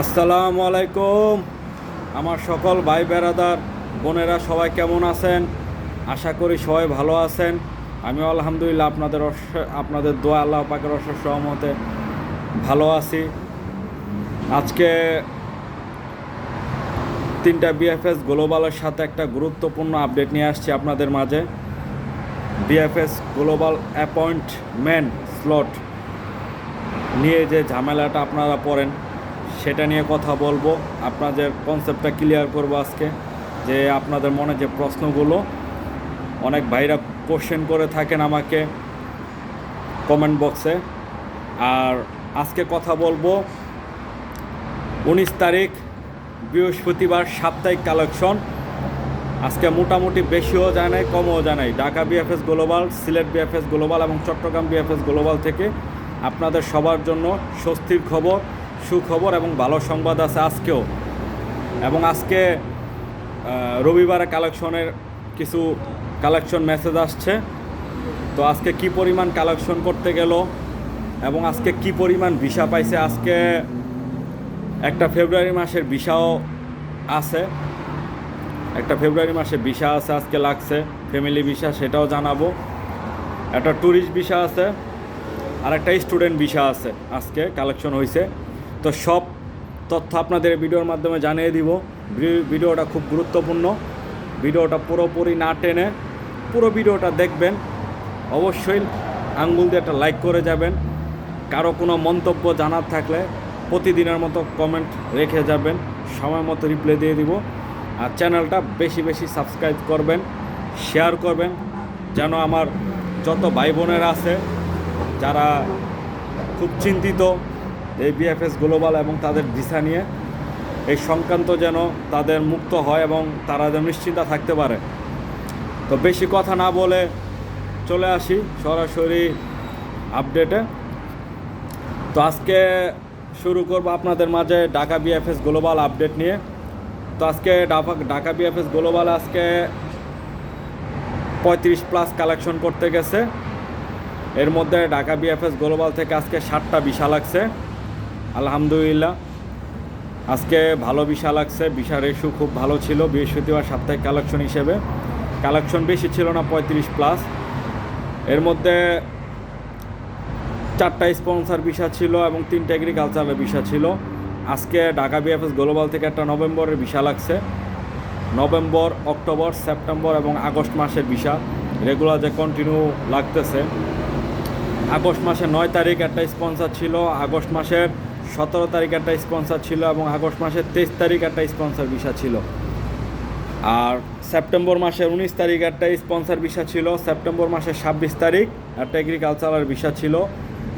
আসসালামু আলাইকুম। আমার সকল ভাই বেড়াদার বোনেরা সবাই কেমন আছেন? আশা করি সবাই ভালো আছেন। আমি আলহামদুলিল্লাহ আপনাদের আপনাদের দোয়া আল্লাহ পাকের অশেষ সহমতে ভালো আছি। আজকে তিনটা বিএফএস গ্লোবালের সাথে একটা গুরুত্বপূর্ণ আপডেট নিয়ে আসছি আপনাদের মাঝে। বিএফএস গ্লোবাল অ্যাপয়েন্টমেন্ট স্লট নিয়ে যে ঝামেলাটা আপনারা পড়েন সেটা নিয়ে কথা বলব। আপনাদের কনসেপ্টটা ক্লিয়ার করব আজকে, যে আপনাদের মনে যে প্রশ্নগুলো, অনেক ভাইরা কোশ্চেন করে থাকেন আমাকে কমেন্ট বক্সে আর আজকে কথা বলব উনিশ তারিখ, বৃহস্পতিবার, সাপ্তাহিক কালেকশন আজকে মোটামুটি বেশিও নাই, কমও যায় নাই। Dhaka BFS global Sylhet BFS global এবং চট্টগ্রাম বিএফএস গ্লোবাল থেকে আপনাদের সবার জন্য স্বস্তির খবর। সুখবর এবং ভালো সংবাদ আছে আজকেও। এবং আজকে রবিবারে কালেকশনের কিছু কালেকশন মেসেজ আসছে। তো আজকে কি পরিমাণ কালেকশন করতে গেল এবং আজকে কি পরিমাণ ভিসা পাইছে? আজকে একটা ফেব্রুয়ারি মাসের ভিসাও আছে। একটা ফেব্রুয়ারি মাসে ভিসা আছে, আজকে লাগছে। ফ্যামিলি ভিসা, সেটাও জানাব। একটা ট্যুরিস্ট ভিসা আছে আর একটা স্টুডেন্ট ভিসা আছে। আজকে কালেকশন হয়েছে তো সব তথ্য আপনাদের ভিডিওর মাধ্যমে জানিয়ে দিব। ভিডিওটা খুব গুরুত্বপূর্ণ। ভিডিওটা পুরোপুরি না টেনে পুরো ভিডিওটা দেখবেন। অবশ্যই আঙ্গুল দিয়ে একটা লাইক করে যাবেন। কারও কোনো মন্তব্য জানার থাকলে প্রতিদিনের মতো কমেন্ট রেখে যাবেন। সময় মতো রিপ্লাই দিয়ে দিব। আর চ্যানেলটা বেশি বেশি সাবস্ক্রাইব করবেন, শেয়ার করবেন, যেন আমার যত ভাই বোনেরা আছে, যারা খুব চিন্তিত এই বিএফএস গ্লোবাল এবং তাদের ভিসা নিয়ে এই সংক্রান্ত যেন তাদের মুক্ত হয় এবং তারা যেন নিশ্চিন্তা থাকতে পারে। তো বেশি কথা না বলে চলে আসি সরাসরি আপডেটে। তো আজকে শুরু করব আপনাদের মাঝে ঢাকা বিএফএস গ্লোবাল আপডেট নিয়ে। তো আজকে ঢাকা বিএফএস গ্লোবাল আজকে পঁয়ত্রিশ প্লাস কালেকশন করতে গেছে। এর মধ্যে ঢাকা বিএফএস গ্লোবাল থেকে আজকে ষাটটা বিশা লাগছে। আলহামদুলিল্লাহ। আজকে ভালো বিশা লাগছে বিশা রেশু খুব ভালো ছিল। বৃহস্পতিবার সাপ্তাহিক কালেকশন হিসেবে। কালেকশন বেশি ছিল না, পঁয়ত্রিশ প্লাস এর মধ্যে চারটা স্পন্সার ভিসা ছিল এবং তিনটা এগ্রিকালচারের ভিসা ছিল। আজকে ঢাকা বিএফএস গ্লোবাল থেকে একটা নভেম্বরের ভিসা লাগছে। নভেম্বর, অক্টোবর, সেপ্টেম্বর এবং আগস্ট মাসের ভিসা রেগুলার যে কন্টিনিউ লাগতেছে। আগস্ট মাসের নয় তারিখ একটা স্পন্সার ছিল। আগস্ট মাসের সতেরো তারিখ একটা স্পন্সার ছিল এবং আগস্ট মাসের তেইশ তারিখ একটা স্পন্সার ভিসা ছিল। আর সেপ্টেম্বর মাসের উনিশ তারিখ একটা স্পন্সার ভিসা ছিল, সেপ্টেম্বর মাসের ছাব্বিশ তারিখ একটা এগ্রিকালচারাল ভিসা ছিল,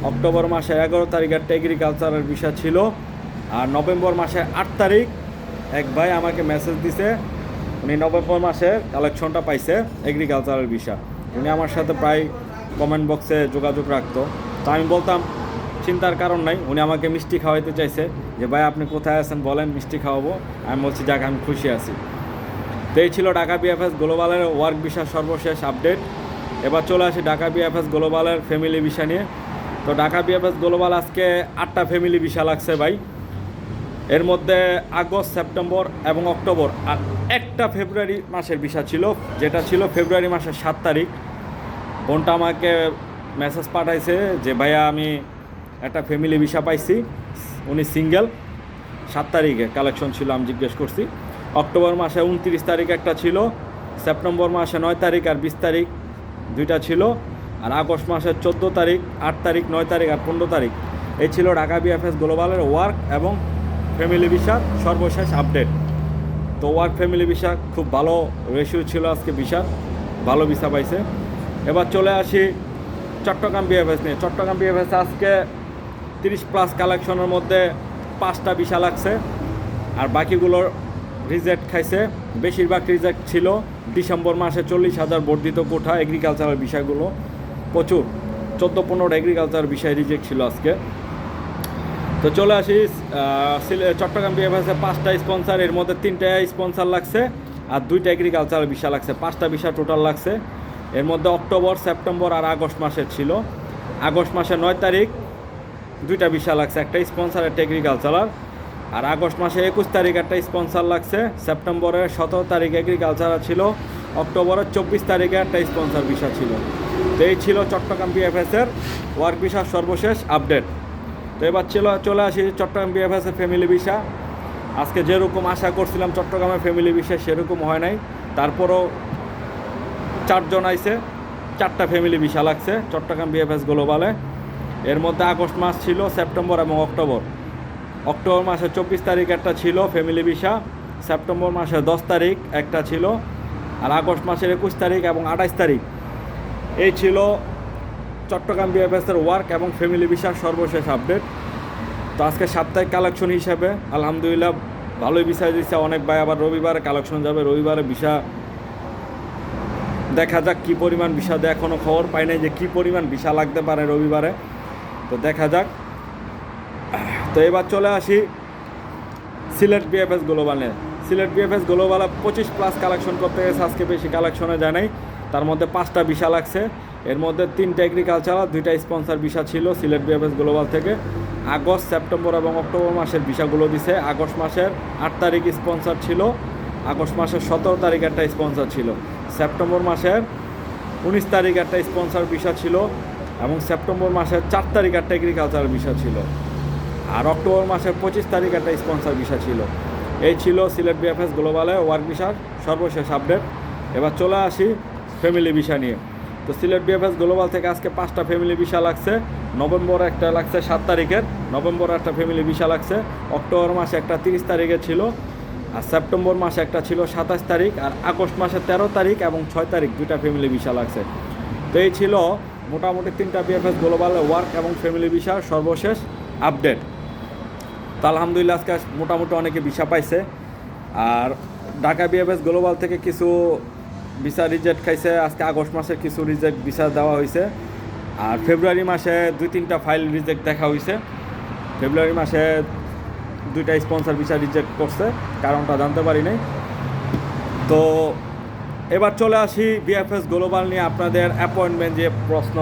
অক্টোবর মাসের এগারো তারিখ একটা এগ্রিকালচারাল ভিসা ছিল, আর নভেম্বর মাসের আট তারিখ এক ভাই আমাকে মেসেজ দিছে, উনি নভেম্বর মাসের কালেকশনটা পাইছে এগ্রিকালচারাল ভিসা উনি আমার সাথে প্রায় কমেন্ট বক্সে যোগাযোগ রাখতো। তো আমি বলতাম চিন্তার কারণ নাই। উনি আমাকে মিষ্টি খাওয়াইতে চাইছে যে, ভাই, আপনি কোথায় আছেন? বলেন, মিষ্টি খাওয়াবো। আমি বলছি, যাক, আমি খুশি আছি। তো এই ছিল ঢাকা বিএফএস গ্লোবালের ওয়ার্ক ভিসা সর্বশেষ আপডেট। এবার চলে আসি ঢাকা বিএফএস গ্লোবালের ফ্যামিলি ভিসা নিয়ে। তো ঢাকা বিএফএস গ্লোবাল আজকে আটটা ফ্যামিলি ভিসা লাগছে, ভাই। এর মধ্যে আগস্ট, সেপ্টেম্বর এবং অক্টোবর আর একটা ফেব্রুয়ারি মাসের ভিসা ছিল, যেটা ছিল ফেব্রুয়ারি মাসের সাত তারিখ। বোনটা আমাকে মেসেজ পাঠাইছে যে, ভাইয়া, আমি একটা ফ্যামিলি ভিসা পাইছি। উনি সিঙ্গেল সাত তারিখে কালেকশন ছিল, আমি জিজ্ঞেস করছি। অক্টোবর মাসে উনত্রিশ তারিখ একটা ছিল, সেপ্টেম্বর মাসে নয় তারিখ আর বিশ তারিখ দুইটা ছিল, আর আগস্ট মাসের চোদ্দ তারিখ, আট তারিখ, নয় তারিখ আর পনেরো তারিখ। এই ছিল ঢাকা বিএফএস গ্লোবালের ওয়ার্ক এবং ফ্যামিলি ভিসা সর্বশেষ আপডেট তো ওয়ার্ক ফ্যামিলি ভিসা খুব ভালো রেশিও ছিল আজকে ভিসা ভালো ভিসা পাইছে। এবার চলে আসি চট্টগ্রাম বিএফএস নিয়ে। চট্টগ্রাম বিএফএস আজকে তিরিশ প্লাস কালেকশনের মধ্যে পাঁচটা ভিসা লাগছে আর বাকিগুলোর রিজেক্ট খাইছে। বেশিরভাগ রিজেক্ট ছিল ডিসেম্বর মাসে চল্লিশ হাজার বর্ধিত কোঠা এগ্রিকালচারের বিষয়গুলো। প্রচুর। চোদ্দ পনেরোটা এগ্রিকালচার বিষয় রিজেক্ট ছিল আজকে। তো চলে আসি চট্টগ্রাম বিএফএসে পাঁচটা স্পন্সার এর মধ্যে তিনটা স্পন্সার লাগছে আর দুইটা এগ্রিকালচার ভিসা লাগছে। পাঁচটা ভিসা টোটাল লাগছে। এর মধ্যে অক্টোবর, সেপ্টেম্বর আর আগস্ট মাসের ছিল। আগস্ট মাসের নয় তারিখ দুইটা ভিসা লাগছে, একটা স্পন্সার একটা এগ্রিকালচারার আর আগস্ট মাসে একুশ তারিখ একটা স্পন্সর লাগছে, সেপ্টেম্বরের সতেরো তারিখ এগ্রিকালচার ছিল, অক্টোবরের চব্বিশ তারিখে একটা স্পন্সর ভিসা ছিল। তো এই ছিল চট্টগ্রাম বিএফএসের ওয়ার্ক ভিসার সর্বশেষ আপডেট তো এবার ছিল চলে আসি চট্টগ্রাম বিএফএসের ফ্যামিলি ভিসা আজকে যেরকম আশা করছিলাম চট্টগ্রামের ফ্যামিলি ভিসা সেরকম হয় নাই, তারপরও চারজন আইছে, চারটা ফ্যামিলি ভিসা লাগছে চট্টগ্রাম বিএফএস গ্লোবালে এর মধ্যে আগস্ট মাস ছিল, সেপ্টেম্বর এবং অক্টোবর। অক্টোবর মাসের চব্বিশ তারিখ একটা ছিল ফ্যামিলি ভিসা সেপ্টেম্বর মাসের দশ তারিখ একটা ছিল, আর আগস্ট মাসের একুশ তারিখ এবং আঠাইশ তারিখ। এই ছিল চট্টগ্রাম বিএফএসের ওয়ার্ক এবং ফ্যামিলি ভিসার সর্বশেষ আপডেট তো আজকে সাপ্তাহিক কালেকশন হিসাবে, আলহামদুলিল্লাহ, ভালোই বিষয় দিচ্ছে অনেক ভাই। আবার রবিবারে কালেকশন যাবে, রবিবারে ভিসা দেখা যাক কি পরিমাণ ভিসা দেয় এখনও খবর পাই নাই যে কি পরিমাণ ভিসা লাগতে পারে রবিবারে। তো দেখা যাক। তো এবার চলে আসি সিলেট বিএফএস গ্লোবালে সিলেট বিএফএস গ্লোবালে পঁচিশ প্লাস কালেকশন করতে গেছে, আজকে বেশি কালেকশনে যায় নাই। তার মধ্যে পাঁচটা ভিসা লাগছে। এর মধ্যে তিনটা এগ্রিকালচারাল দুইটা স্পন্সর ভিসা ছিল সিলেট বিএফএস গ্লোবাল থেকে। আগস্ট, সেপ্টেম্বর এবং অক্টোবর মাসের ভিসাগুলো দিছে। আগস্ট মাসের আট তারিখ স্পন্সর ছিল। আগস্ট মাসের সতেরো তারিখ একটা স্পন্সর ছিল। সেপ্টেম্বর মাসের উনিশ তারিখ একটা স্পন্সর ভিসা ছিল। এবং সেপ্টেম্বর মাসের চার তারিখ একটা এগ্রিকালচার ভিসা ছিল। আর অক্টোবর মাসের পঁচিশ তারিখ একটা স্পন্সর ভিসা ছিল। এই ছিল সিলেট বিএফএস গ্লোবালে ওয়ার্ক ভিসার সর্বশেষ আপডেট এবার চলে আসি ফ্যামিলি ভিসা নিয়ে। তো সিলেট বিএফএস গ্লোবাল থেকে আজকে পাঁচটা ফ্যামিলি ভিসা লাগছে। নভেম্বর একটা লাগছে সাত তারিখের। নভেম্বর একটা ফ্যামিলি ভিসা লাগছে। অক্টোবর মাসে একটা তিরিশ তারিখে ছিল। আর সেপ্টেম্বর মাসে একটা ছিল সাতাশ তারিখ। আর আগস্ট মাসে তেরো তারিখ এবং ছয় তারিখ দুইটা ফ্যামিলি ভিসা লাগছে। তো এই ছিল মোটামুটি তিনটা বিএফএস গ্লোবাল ওয়ার্ক এবং ফ্যামিলি ভিসার সর্বশেষ আপডেট তো আলহামদুলিল্লাহ আজকে মোটামুটি অনেকে ভিসা পাইছে। আর ঢাকা বিএফএস গ্লোবাল থেকে কিছু ভিসা রিজেক্ট খাইছে। আজকে আগস্ট মাসে কিছু রিজেক্ট ভিসা দেওয়া হয়েছে আর ফেব্রুয়ারি মাসে দুই তিনটা ফাইল রিজেক্ট দেখা হয়েছে ফেব্রুয়ারি মাসে দুইটা স্পন্সর ভিসা রিজেক্ট করছে। কারণটা জানতে পারি নাই। তো এবার চলে আসি বিএফএস গ্লোবাল নিয়ে আপনাদের অ্যাপয়েন্টমেন্ট যে প্রশ্ন।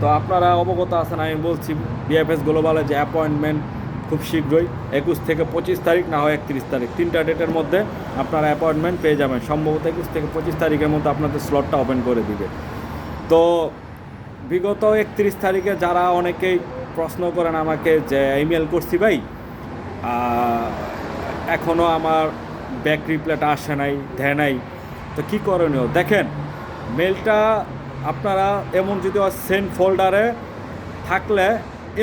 তো আপনারা অবগত আছেন, আমি বলছি বিএফএস গ্লোবালের যে অ্যাপয়েন্টমেন্ট খুব শীঘ্রই, একুশ থেকে পঁচিশ তারিখ না হয় একত্রিশ তারিখ। তিনটা ডেটের মধ্যে আপনারা অ্যাপয়েন্টমেন্ট পেয়ে যাবেন। সম্ভবত একুশ থেকে পঁচিশ তারিখের মধ্যে আপনাদের স্লটটা ওপেন করে দিবে। তো বিগত একত্রিশ তারিখে যারা অনেকেই প্রশ্ন করেন আমাকে যে ইমেল করছি ভাই এখনও আমার ব্যাক রিপ্লেটা আসে নাই, দেয় নাই। তো কী করণীয়? দেখেন মেলটা আপনারা এমন যদি সেন্ট ফোল্ডারে থাকলে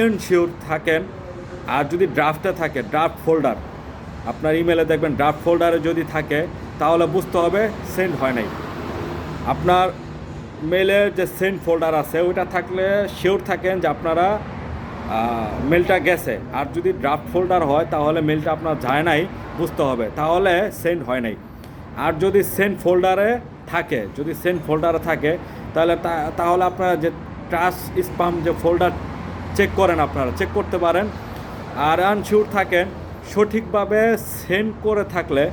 ইনশিওর থাকেন। আর যদি ড্রাফটে থাকে ড্রাফট ফোল্ডার আপনার ইমেলে দেখবেন ড্রাফট ফোল্ডারে যদি থাকে, তাহলে বুঝতে হবে সেন্ড হয় নাই। আপনার মেলের যে সেন্ড ফোল্ডার আছে, ওইটা থাকলে শিওর থাকেন যে আপনারা মেলটা গেছে। আর যদি ড্রাফট ফোল্ডার হয়, তাহলে মেলটা আপনার যায় নাই, বুঝতে হবে। তাহলে সেন্ড হয় নাই। আর যদি সেন্ট ফোল্ডারে থাকে, যদি সেন্ট ফোল্ডারে থাকে, তাহলে তাহলে আপনারা যে ট্রাস স্পাম যে ফোল্ডার চেক করেন আপনারা চেক করতে পারেন। আর আনশিওর থাকেন, সঠিকভাবে সেন্ড করে থাকলে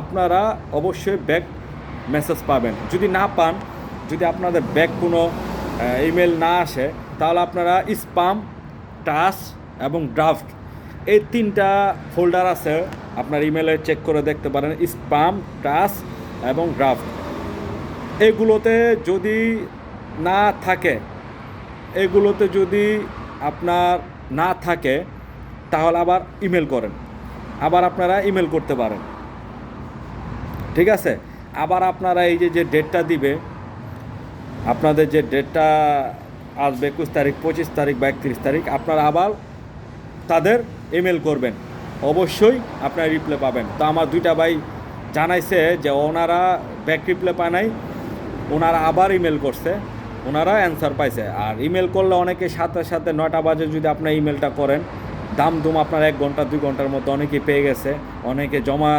আপনারা অবশ্যই ব্যাক মেসেজ পাবেন। যদি না পান, যদি আপনাদের ব্যাক কোনো ইমেল না আসে, তাহলে আপনারা স্পাম টাস এবং ড্রাফট এই তিনটা ফোল্ডার আছে, আপনার ইমেলে চেক করে দেখতে পারেন স্পাম টাস এবং ড্রাফট এগুলোতে যদি না থাকে, এগুলোতে যদি আপনার না থাকে, তাহলে আবার ইমেল করেন। আবার আপনারা ইমেল করতে পারেন। ঠিক আছে? আবার আপনারা এই যে যে ডেটটা দিবে, আপনাদের যে ডেটটা আসবে একুশ তারিখ, পঁচিশ তারিখ বা একত্রিশ তারিখ, আপনারা আবার তাদের ইমেল করবেন। অবশ্যই আপনারা রিপ্লে পাবেন। তো আমার দুইটা ভাই জানাইছে যে ওনারা ব্যাক রিপ্লে পায় নাই, ওনারা আবার ইমেল করছে ওনারা অ্যান্সার পাইছে। আর ইমেল করলে অনেকে সাথে সাথে নয়টা বাজে যদি আপনার ইমেলটা করেন, দাম দুম আপনার এক ঘণ্টা, দুই ঘণ্টার মধ্যে অনেকে পেয়ে গেছে। অনেকে জমা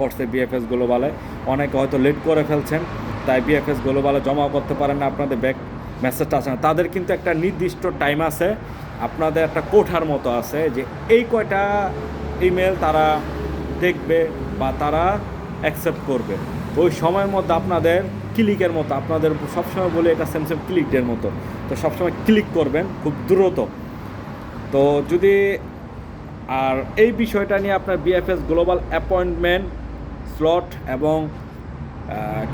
করছে বিএফএস গ্লোবালে অনেকে হয়তো লেট করে ফেলছেন, তাই বিএফএস গ্লোবালে জমা করতে পারেন না, আপনাদের ব্যাক মেসেজটা আসে না। তাদের কিন্তু একটা নির্দিষ্ট টাইম আছে আপনাদের একটা কোঠার মতো আছে যে এই কয়টা ইমেল তারা দেখবে বা তারা অ্যাকসেপ্ট করবে। ওই সময়ের মধ্যে আপনাদের ক্লিকের মতো, আপনাদের সবসময় বলে এটা সেম ক্লিকদের মতো। তো সবসময় ক্লিক করবেন, খুব দ্রুত। তো যদি আর এই বিষয়টা নিয়ে আপনার বিএফএস গ্লোবাল অ্যাপয়েন্টমেন্ট স্লট এবং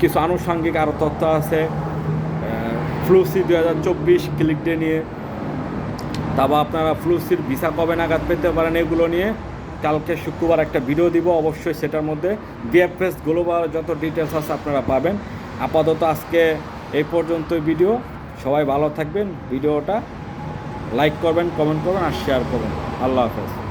কিছু আনুষঙ্গিক আরও তথ্য আছে ফ্লুসি দু হাজার চব্বিশ ক্লিক ডে নিয়ে। তারপর আপনারা ফ্লুসির ভিসা কবে নাগাদ পেতে পারেন এগুলো নিয়ে। কালকে শুক্রবার একটা ভিডিও দিব, অবশ্যই সেটার মধ্যে। বিএফএস গ্লোবাল যত ডিটেলস আছে আপনারা পাবেন। আপাতত আজকে এই পর্যন্ত ভিডিও সবাই ভালো থাকবেন। ভিডিওটা লাইক করবেন কমেন্ট করবেন আর শেয়ার করবেন। আল্লাহ হাফেজ।